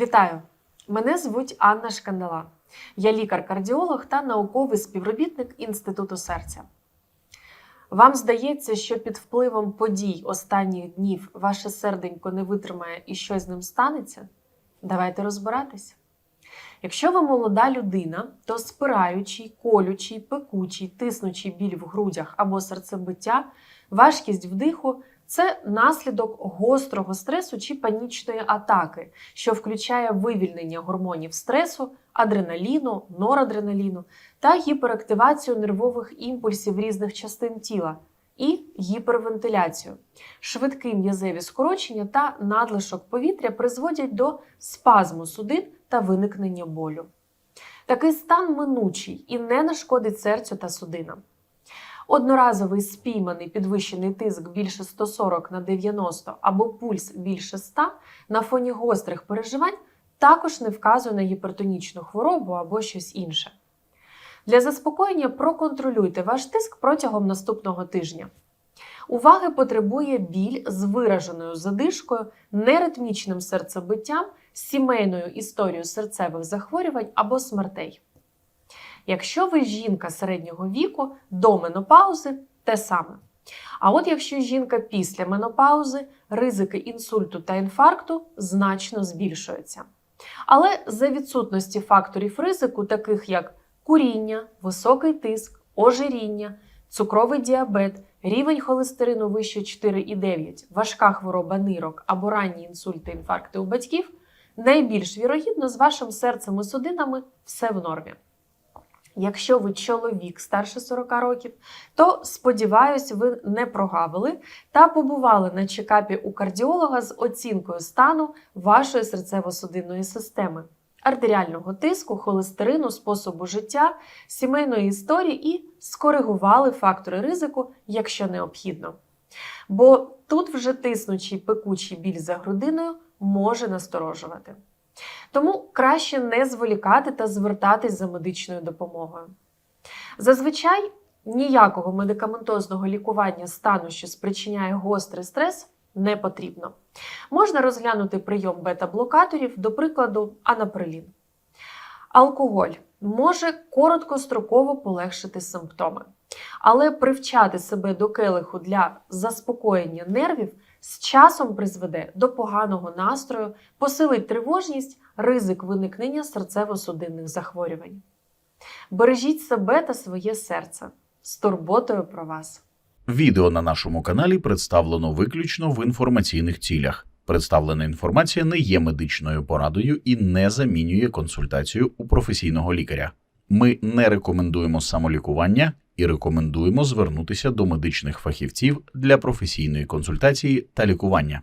Вітаю! Мене звуть Анна Шкандала. Я лікар-кардіолог та науковий співробітник Інституту серця. Вам здається, що під впливом подій останніх днів ваше серденько не витримає і щось з ним станеться? Давайте розбиратися. Якщо ви молода людина, то спираючий, колючий, пекучий, тиснучий біль в грудях або серцебиття, важкість вдиху це наслідок гострого стресу чи панічної атаки, що включає вивільнення гормонів стресу, адреналіну, норадреналіну та гіперактивацію нервових імпульсів різних частин тіла і гіпервентиляцію. Швидкі м'язеві скорочення та надлишок повітря призводять до спазму судин та виникнення болю. Такий стан минучий і не нашкодить серцю та судинам. Одноразовий спійманий підвищений тиск більше 140 на 90 або пульс більше 100 на фоні гострих переживань також не вказує на гіпертонічну хворобу або щось інше. Для заспокоєння проконтролюйте ваш тиск протягом наступного тижня. Уваги потребує біль з вираженою задишкою, неритмічним серцебиттям, сімейною історією серцевих захворювань або смертей. Якщо ви жінка середнього віку до менопаузи те саме. А от якщо жінка після менопаузи, ризики інсульту та інфаркту значно збільшуються. Але за відсутності факторів ризику, таких як куріння, високий тиск, ожиріння, цукровий діабет, рівень холестерину вище 4,9, важка хвороба нирок або ранні інсульти, інфаркти у батьків, найбільш вірогідно з вашим серцем і судинами все в нормі. Якщо ви чоловік старше 40 років, то сподіваюсь, ви не прогавили та побували на чекапі у кардіолога з оцінкою стану вашої серцево-судинної системи, артеріального тиску, холестерину, способу життя, сімейної історії і скоригували фактори ризику, якщо необхідно. Бо тут вже тиснучий пекучий біль за грудиною може насторожувати. Тому краще не зволікати та звертатись за медичною допомогою. Зазвичай ніякого медикаментозного лікування стану, що спричиняє гострий стрес, не потрібно. Можна розглянути прийом бета-блокаторів, до прикладу, анаприлін. Алкоголь може короткостроково полегшити симптоми, але привчати себе до келиху для заспокоєння нервів з часом призведе до поганого настрою, посилить тривожність, ризик виникнення серцево-судинних захворювань. Бережіть себе та своє серце з турботою про вас. Відео на нашому каналі представлено виключно в інформаційних цілях. Представлена інформація не є медичною порадою і не замінює консультацію у професійного лікаря. Ми не рекомендуємо самолікування і рекомендуємо звернутися до медичних фахівців для професійної консультації та лікування.